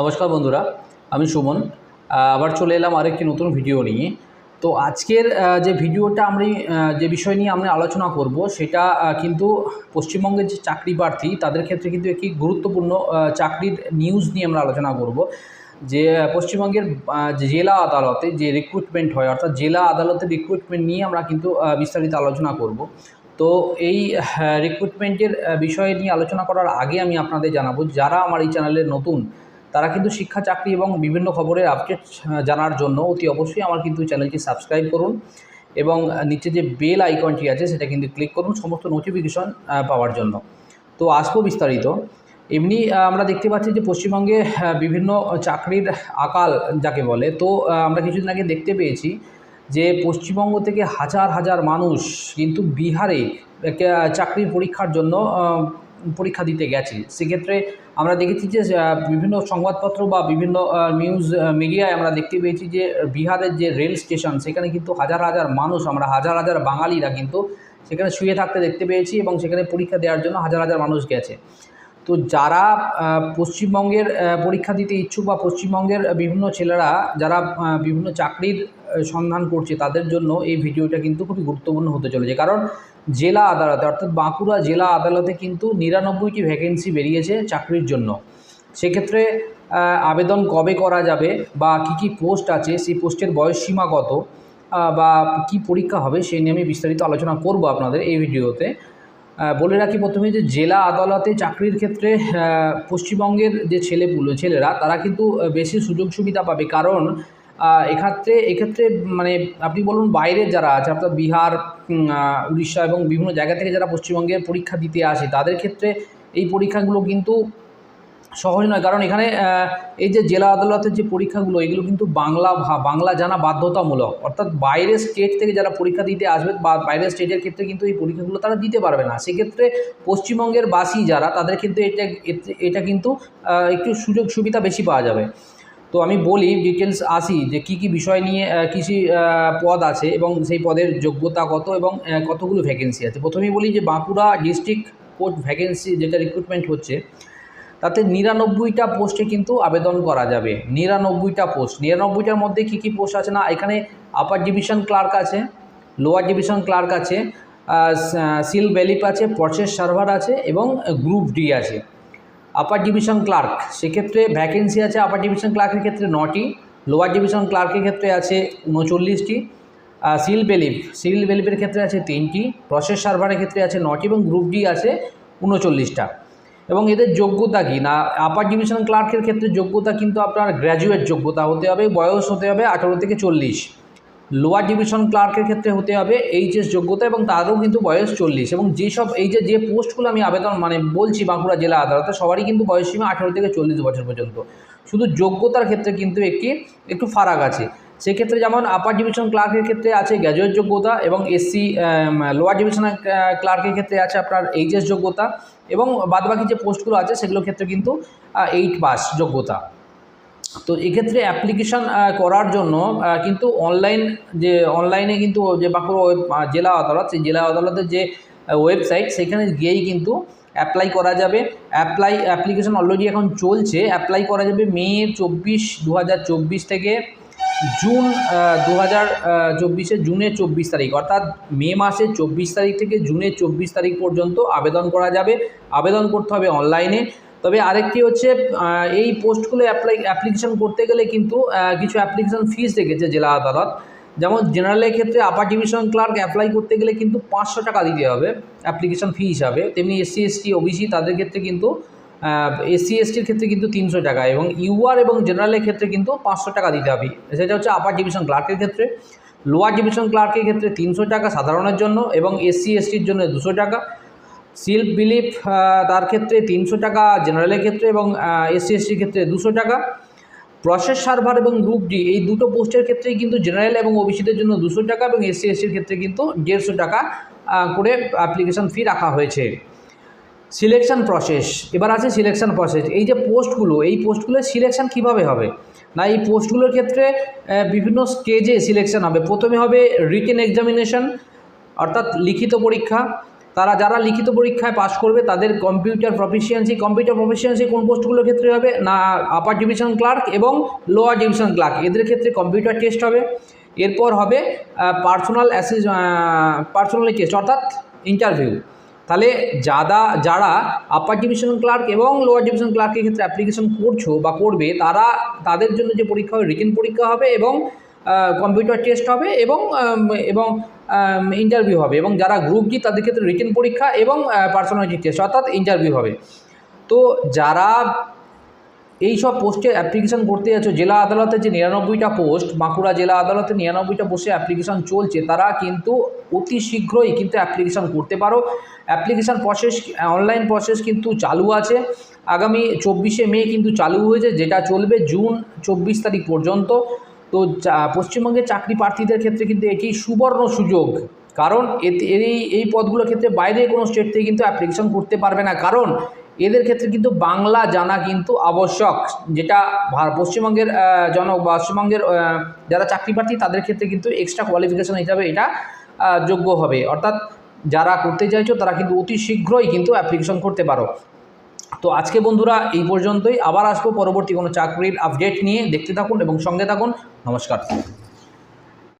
নমস্কার বন্ধুরা, আমি সুমন। আবার চলে এলাম আরেকটি নতুন ভিডিও নিয়ে। তো আজকের যে ভিডিওটা আমি যে বিষয় নিয়ে আমরা আলোচনা করব, সেটা কিন্তু পশ্চিমবঙ্গের যে চাকরি প্রার্থী, তাদের ক্ষেত্রে কিন্তু একটি গুরুত্বপূর্ণ চাকরির নিউজ নিয়ে আমরা আলোচনা করব। যে পশ্চিমবঙ্গের জেলা আদালতে যে রিক্রুটমেন্ট হয়, অর্থাৎ জেলা আদালতে রিক্রুটমেন্ট নিয়ে আমরা কিন্তু বিস্তারিত আলোচনা করব। তো এই রিক্রুটমেন্টের বিষয় নিয়ে আলোচনা করার আগে আমি আপনাদের জানাব, যারা আমার এই চ্যানেলের নতুন তারা কিন্তু শিক্ষা, চাকরি এবং বিভিন্ন খবরের আপডেট জানার জন্য অতি অবশ্যই আমার কিন্তু চ্যানেলটি সাবস্ক্রাইব করুন এবং নিচে যে বেল আইকনটি আছে সেটা কিন্তু ক্লিক করুন সমস্ত নোটিফিকেশন পাওয়ার জন্য। তো আসব বিস্তারিত। এমনি আমরা দেখতে পাচ্ছি যে পশ্চিমবঙ্গে বিভিন্ন চাকরির আকাল যাকে বলে, তো আমরা কিছুদিন আগে দেখতে পেয়েছি যে পশ্চিমবঙ্গ থেকে হাজার হাজার মানুষ কিন্তু বিহারে চাকরির পরীক্ষার জন্য পরীক্ষা দিতে গেছে। সেক্ষেত্রে আমরা দেখেছি যে বিভিন্ন সংবাদপত্র বা বিভিন্ন নিউজ মিডিয়ায় আমরা দেখতে পেয়েছি যে, বিহারের যে রেল স্টেশন, সেখানে কিন্তু হাজার হাজার মানুষ, আমরা হাজার হাজার বাঙালিরা কিন্তু সেখানে শুয়ে থাকতে দেখতে পেয়েছি এবং সেখানে পরীক্ষা দেওয়ার জন্য হাজার হাজার মানুষ গেছে। তো যারা পশ্চিমবঙ্গের পরীক্ষা দিতে ইচ্ছুক বা পশ্চিমবঙ্গের বিভিন্ন ছেলেরা যারা বিভিন্ন চাকরির সন্ধান করছে তাদের জন্য এই ভিডিওটা কিন্তু খুবই গুরুত্বপূর্ণ হতে চলেছে। কারণ জেলা আদালতে, অর্থাৎ বাঁকুড়া জেলা আদালতে কিন্তু নিরানব্বইটি ভ্যাকেন্সি বেরিয়েছে চাকরির জন্য। সেক্ষেত্রে আবেদন কবে করা যাবে বা কি কি পোস্ট আছে, সেই পোস্টের বয়সসীমা কত বা কি পরীক্ষা হবে সেই নিয়ে আমি বিস্তারিত আলোচনা করব আপনাদের এই ভিডিওতে। বলে রাখি প্রথমে যে জেলা আদালতে চাকরির ক্ষেত্রে পশ্চিমবঙ্গের যে ছেলেপুলো ছেলেরা, তারা কিন্তু বেশি সুযোগ সুবিধা পাবে। কারণ এক্ষেত্রে এক্ষেত্রে মানে আপনি বলুন বাইরের যারা আছে, অর্থাৎ বিহার উড়িষ্যা এবং বিভিন্ন জায়গা থেকে যারা পশ্চিমবঙ্গের পরীক্ষা দিতে আসে, তাদের ক্ষেত্রে এই পরীক্ষাগুলো কিন্তু সহজ নয়, কারণ এখানে এই যে জেলা আদালতের যে পরীক্ষাগুলো, এগুলো কিন্তু বাংলা বাংলা জানা বাধ্যতামূলক। অর্থাৎ বাইরের স্টেট থেকে যারা পরীক্ষা দিতে আসবে বা বাইরের স্টেটের ক্ষেত্রে কিন্তু এই পরীক্ষাগুলো তারা দিতে পারবে না। সেক্ষেত্রে পশ্চিমবঙ্গের বাসী যারা, তাদের কিন্তু এটা এটা কিন্তু একটু সুযোগ সুবিধা বেশি পাওয়া যাবে। তো আমি বলি ডিটেলস আসি যে কি কি বিষয় নিয়ে কৃষি পদ আছে এবং সেই পদের যোগ্যতা কত এবং কতগুলো ভ্যাকেন্সি আছে। প্রথমেই বলি যে বাঁকুড়া ডিস্ট্রিক্ট কোর্ট ভ্যাকেন্সি যেটা রিক্রুটমেন্ট হচ্ছে তাতে নিরানব্বইটা পোস্টে কিন্তু আবেদন করা যাবে। নিরানব্বইটা পোস্ট। নিরানব্বইটার মধ্যে কী কী পোস্ট আছে না? এখানে আপার ডিভিশন ক্লার্ক আছে লোয়ার ডিভিশন ক্লার্ক আছে সিল বেলিপ আছে প্রসেস সার্ভার আছে এবং গ্রুপ ডি আছে। আপার ডিভিশন ক্লার্ক সেক্ষেত্রে ভ্যাকেন্সি আছে আপার ডিভিশন ক্লার্কের ক্ষেত্রে নটি লোয়ার ডিভিশন ক্লার্কের ক্ষেত্রে আছে উনচল্লিশটি সিল বেলিপ সিল বেলিপের ক্ষেত্রে আছে তিনটি প্রসেস সার্ভারের ক্ষেত্রে আছে নটি এবং গ্রুপ ডি আছে উনচল্লিশটা। এবং এদের যোগ্যতা কি? না আপার ডিভিশন ক্লার্কের ক্ষেত্রে যোগ্যতা কিন্তু আপনার গ্র্যাজুয়েট যোগ্যতা হতে হবে, বয়স হতে হবে আঠারো থেকে চল্লিশ। লোয়ার ডিভিশন ক্লার্কের ক্ষেত্রে হতে হবে এইচএস যোগ্যতা এবং তারও কিন্তু বয়স চল্লিশ। এবং যেসব, এই যে যে পোস্টগুলো আমি আবেদন মানে বলছি বাঁকুড়া জেলা আদালতে, সবারই কিন্তু বয়সসীমা আঠারো থেকে চল্লিশ বছর পর্যন্ত। শুধু যোগ্যতার ক্ষেত্রে কিন্তু একটি, একটু ফারাক আছে। সেক্ষেত্রে যেমন আপার ডিভিশন ক্লার্কের ক্ষেত্রে আছে গ্র্যাজুয়েট যোগ্যতা এবং এসসি লোয়ার ডিভিশন ক্লার্কের ক্ষেত্রে আছে আপনার এইচএস যোগ্যতা এবং বাদবাকি যে পোস্টগুলো আছে সেগুলোর ক্ষেত্রে কিন্তু এইট পাস যোগ্যতা। তো এক্ষেত্রে অ্যাপ্লিকেশান করার জন্য কিন্তু অনলাইন যে অনলাইনে কিন্তু যে বাঁকুড়া জেলা আদালত, সেই জেলা আদালতের যে ওয়েবসাইট সেখানে গিয়েই কিন্তু অ্যাপ্লাই করা যাবে। অ্যাপ্লাই অ্যাপ্লিকেশন অলরেডি এখন চলছে। অ্যাপ্লাই করা যাবে মে চব্বিশ দু থেকে জুন দু হাজার চব্বিশে জুনের চব্বিশ তারিখ, অর্থাৎ মে মাসের চব্বিশ তারিখ থেকে জুনে চব্বিশ তারিখ পর্যন্ত আবেদন করা যাবে। আবেদন করতে হবে অনলাইনে। তবে আরেকটি হচ্ছে এই পোস্টগুলো অ্যাপ্লাই, অ্যাপ্লিকেশন করতে গেলে কিন্তু কিছু অ্যাপ্লিকেশন ফিস রেখেছে জেলা আদালত। যেমন জেনারেলের ক্ষেত্রে আপার ডিভিশন ক্লার্ক অ্যাপ্লাই করতে গেলে কিন্তু পাঁচশো টাকা দিতে হবে অ্যাপ্লিকেশন ফি হিসাবে। তেমনি এসসি, এসটি, ওবিসি তাদের ক্ষেত্রে কিন্তু এসসি এসটির ক্ষেত্রে কিন্তু তিনশো টাকা এবং ইউআর এবং জেনারেলের ক্ষেত্রে কিন্তু পাঁচশো টাকা দিতে হবে। সেটা হচ্ছে আপার ডিভিশন ক্লার্কের ক্ষেত্রে। লোয়ার ডিভিশন ক্লার্কের ক্ষেত্রে তিনশো টাকা সাধারণের জন্য এবং এসসি এসটির জন্য দুশো টাকা। সিল্ক বিলিপ তার ক্ষেত্রে তিনশো টাকা জেনারেলের ক্ষেত্রে এবং এসসি এসটির ক্ষেত্রে দুশো টাকা। প্রসেস সার্ভার এবং গ্রুপ ডি এই দুটো পোস্টের ক্ষেত্রেই কিন্তু জেনারেল এবং ওবিসিদের জন্য দুশো টাকা এবং এসসি এসটির ক্ষেত্রে কিন্তু দেড়শো টাকা করে অ্যাপ্লিকেশন ফি রাখা হয়েছে। সিলেকশন প্রসেস এবার আছে সিলেকশন প্রসেস এই যে পোস্টগুলো এই পোস্টগুলোর সিলেকশন কীভাবে হবে? না, এই পোস্টগুলোর ক্ষেত্রে বিভিন্ন স্টেজে সিলেকশন হবে। প্রথমে হবে রিটেন এক্সামিনেশন অর্থাৎ লিখিত পরীক্ষা। তারা যারা লিখিত পরীক্ষায় পাশ করবে, তাদের কম্পিউটার প্রফিসিয়েন্সি কম্পিউটার প্রফিসিয়েন্সি কোন পোস্টগুলোর ক্ষেত্রে হবে? না আপার ডিভিশন ক্লার্ক এবং লোয়ার ডিভিশন ক্লার্ক এদের ক্ষেত্রে কম্পিউটার টেস্ট হবে। এরপর হবে পার্সোনাল অ্যাসিস পার্সোনালি টেস্ট অর্থাৎ ইন্টারভিউ তাহলে যারা যারা আপার ডিভিশন ক্লার্ক এবং লোয়ার ডিভিশন ক্লার্কের ক্ষেত্রে অ্যাপ্লিকেশন করছ বা করবে, তারা তাদের জন্য যে পরীক্ষা হবে রিটেন পরীক্ষা হবে এবং কম্পিউটার টেস্ট হবে এবং এবং ইন্টারভিউ হবে এবং যারা গ্রুপ ডি তাদের ক্ষেত্রে রিটেন পরীক্ষা এবং পার্সোনালিটি টেস্ট অর্থাৎ ইন্টারভিউ হবে। তো যারা এই সব পোস্টে অ্যাপ্লিকেশন করতে যাচ্ছ, জেলা আদালতে যে নিরানব্বইটা পোস্ট বাঁকুড়া জেলা আদালতে নিরানব্বইটা পোস্টে অ্যাপ্লিকেশন চলছে, তারা কিন্তু অতি শীঘ্রই কিন্তু অ্যাপ্লিকেশন করতে পারো। অ্যাপ্লিকেশন প্রসেস অনলাইন প্রসেস কিন্তু চালু আছে। আগামী চব্বিশে মে কিন্তু চালু হয়েছে, যেটা চলবে জুন চব্বিশ তারিখ পর্যন্ত। তো পশ্চিমবঙ্গের চাকরি প্রার্থীদের ক্ষেত্রে কিন্তু এটি সুবর্ণ সুযোগ। কারণ এই এই পদগুলোর ক্ষেত্রে বাইরে কোনো স্টেট থেকে কিন্তু অ্যাপ্লিকেশন করতে পারবে না। কারণ এদের ক্ষেত্রে কিন্তু বাংলা জানা কিন্তু আবশ্যক। যেটা পশ্চিমবঙ্গের জন পশ্চিমবঙ্গের যারা চাকরি প্রার্থী, তাদের ক্ষেত্রে কিন্তু এক্সট্রা কোয়ালিফিকেশন হিসাবে এটা যোগ্য হবে। অর্থাৎ যারা করতে চাইছো, তারা কিন্তু অতি শীঘ্রই কিন্তু অ্যাপ্লিকেশন করতে পারো। তো আজকে বন্ধুরা, এই পর্যন্তই। আবার আসব পরবর্তী কোনো চাকরির আপডেট নিয়ে। দেখতে থাকুন এবং সঙ্গে থাকুন। নমস্কার।